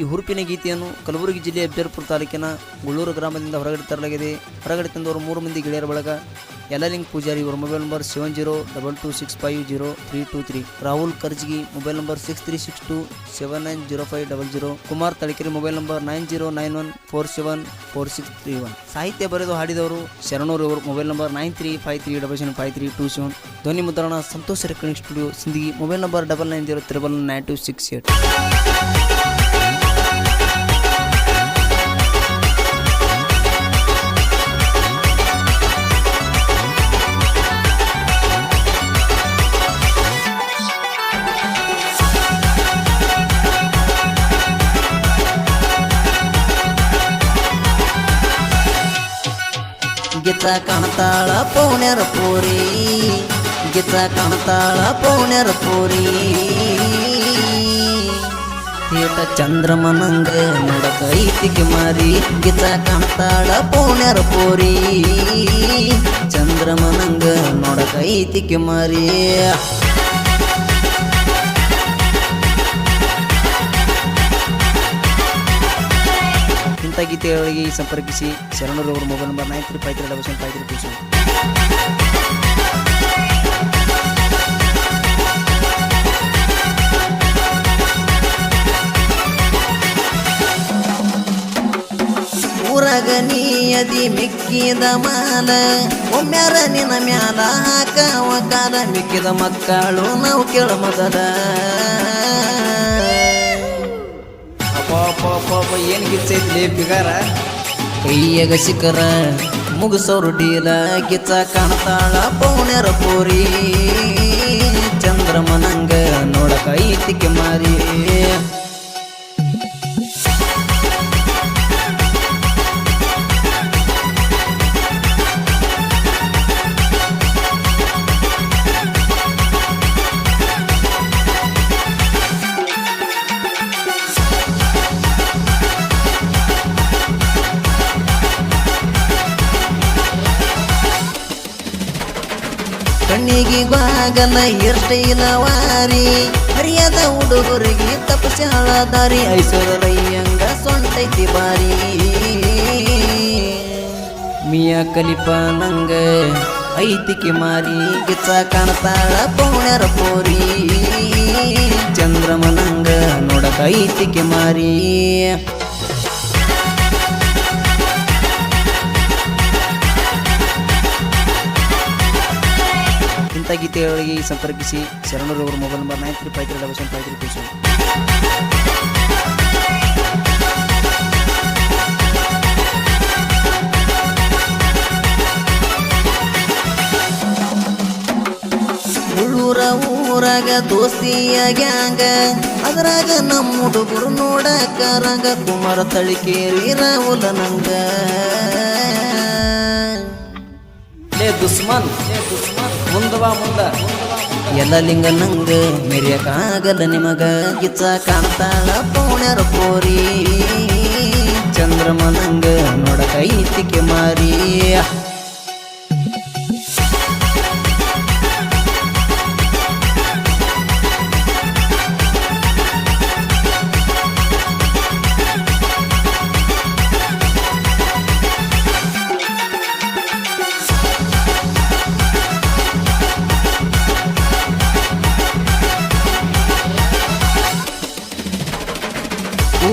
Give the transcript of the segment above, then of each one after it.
ಈ ಹುರುಪಿನ ಗೀತೆಯನ್ನು ಕಲಬುರಗಿ ಜಿಲ್ಲೆಯ ಅಬ್ಜರ್ಪುರ ತಾಲೂಕಿನ ಗುಳ್ಳೂರು ಗ್ರಾಮದಿಂದ ಹೊರಗಡೆ ತರಲಾಗಿದೆ. ಹೊರಗಡೆ ತಂದವರು ಮೂರು ಮಂದಿ ಗೆಳೆಯರ ಬಳಗ ಯಲಲಿಂಗ್ ಪೂಜಾರಿ, ಇವರ mobile number seven zero double two six five zero three two three Rahul Karjagi mobile number six three six two seven nine zero five double zero Kumar Talikere mobile number nine zero nine one four seven four six three one ಸಾಹಿತ್ಯ ಬರೆದು ಹಾಡಿದವರು ಶರಣೂರು ಇವರು. Mobile number nine three five three double seven five three two seven ಧ್ವನಿ ಮುದ್ರಣ Santosh recording studio Sindagi. Mobile number double nine zero triple nine two six eight ಗಿತ್ತ ಕಾಣ್ತಾಳ ಪೌಣ್ಯರ ಪೂರಿ ಗಿತ್ತ ಕಾಣ್ತಾಳ ಪೌಣ್ಯರ ಪೂರಿ ತೇಟ ಚಂದ್ರಮನಂಗ ನಡಕ ಐತಿಗೆ ಮಾರಿ ಗಿತ್ತ ಕಾಣ್ತಾಳ ಪೌಣ್ಯರ ಪೂರಿ ಚಂದ್ರಮನಂಗ ನೋಡಕ ಐತಿಗೆ ಮಾರಿ ಇಂಥ ಗೀತೆಗಳಿಗೆ ಸಂಪರ್ಕಿಸಿ ಶರಣರು ಅವರ mobile number nine three five three double seven five three two seven. ಊರಗ ಮಿಕ್ಕಿದ ಮಾಲ ಒಮ್ಮ್ಯಾರ ನಿನ್ನ ಮ್ಯಾಲ ಹಾಕವ ಕಾಲ. ಮಿಕ್ಕಿದ ಮಕ್ಕಳು ನಾವು ಕೇಳ ಮೊದಲ. ಏನು ಗಿಚ್ಚೈತಿ ಬಿಗಾರ? ಕೈಯಾಗ ಸಿಕ್ಕರ ಮುಗಿಸೋರು ಡೀಲ, ಗಿಚ್ಚ ಕಾಣ್ತಾಳ ಪೌಣ್ಯರ ಪೋರಿ ಚಂದ್ರಮನಂಗ ನೋಡಕ ಐತಿಕೆ ಮಾರಿ. ಕಣ್ಣಿಗೆ ಬಾಗಲ ಇರ್ಸ್ಟೈಲ ವಾರಿ. ಹರಿಯದ ಹುಡುಗರಿಗೆ ತಪಸ್ಯಾಳ ದಾರಿ. ಐಶ್ವರ್ಯಂಗ ಸೊಂಟೈತಿ ಬಾರಿ. ಮಿಯ ಕಲಿಪ ನಂಗ ಐತಿಕೆ ಮಾರಿ. ಗಿಚ್ಚ ಕಾಣ್ತಾಳ ಪೌಣ್ಯರ ಪೋರಿ. ಚಂದ್ರಮನಂಗ ನೋಡಕ ಐತಿಕೆ ಮಾರಿ. ಇಂಥ ಗೀತೆಗಳಿಗೆ ಸಂಪರ್ಕಿಸಿ ಶರಣರು ಅವರ mobile number nine three five three double seven five three two seven ಉಳ್ಳೂರ ಊರಾಗ ದೋಸ್ತಿಯ ಗ್ಯಾಂಗ ಅದ್ರಾಗ ನಮ್ಮ ಹುಡುಗರು ನೋಡಕ ರಂಗ ಕುಮಾರ ತಳಿಕೇರಿ ರಾಹುಲ ನಂಗ. ಲೇ ದುಸ್ಮನ್ ಲೇ ದುಸ್ಮನ್. ಎಲ್ಲ ಲಿಂಗ ನಂಗ ಮೆರಿಯಕ್ಕಾಗಲ್ಲ ನಿಮಗ ಗಿಚ್ಚ ಕಾಂತಾಳ ಪೌಣ್ಯರ ಪೋರಿ ಚಂದ್ರಮನಂಗ ನೋಡಕ ಐತಿಕೆ ಮಾರಿ.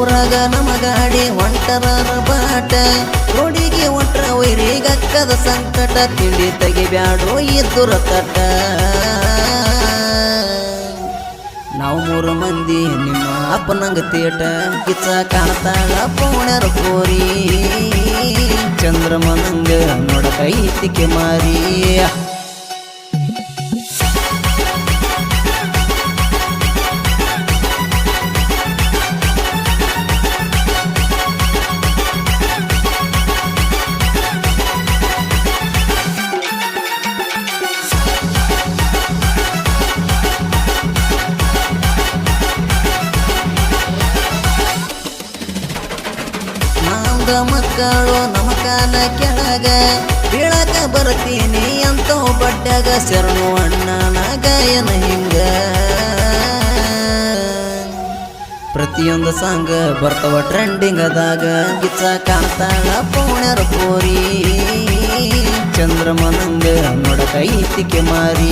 ಊರಾಗ ನಮ್ಮ ಗಾಡಿ ಒಂಟರ ಬಾಟ. ರೋಡಿಗೆ ಒಟ್ರ ವೈರಿಗಕ್ಕದ ಸಂಕಟ, ತಿಂಡಿ ತೆಗಿಬ್ಯಾಡೋ ಇದ್ದುರ ತಟ. ನಾವು ಮೂರು ಮಂದಿ, ನಿಮ್ಮ ಅಪ್ಪನಂಗ ತೇಟ. ಕಿಚ್ಚ ಕಾಣ್ತಾಳ ಪೌಣ್ಯರ ಕೋರಿ. ಚಂದ್ರಮನಂಗ ನೋಡ ಕೈತಿಕೆ ಮಾರಿ. ಮಕ್ಕಳು ನಮ್ಮ ಕಾಲ ಕೆಳಗ. ಬೀಳಕ ಬರ್ತೀನಿ ಅಂತ ಬಡ್ಡಾಗ ಶರಣು ಅಣ್ಣನ ಗಾಯನ ಹಿಂಗ. ಪ್ರತಿಯೊಂದು ಸಾಂಗ್ ಬರ್ತಾವ ಟ್ರೆಂಡಿಂಗ್ ಅದಾಗ. ಗಿಚ್ಚ ಕಾಣ್ತಾಳ ಪೋಣರ ಪೋರಿ ಚಂದ್ರಮನಂಗ ನೋಡಕ ಐತಿಕೆ ಮಾರಿ.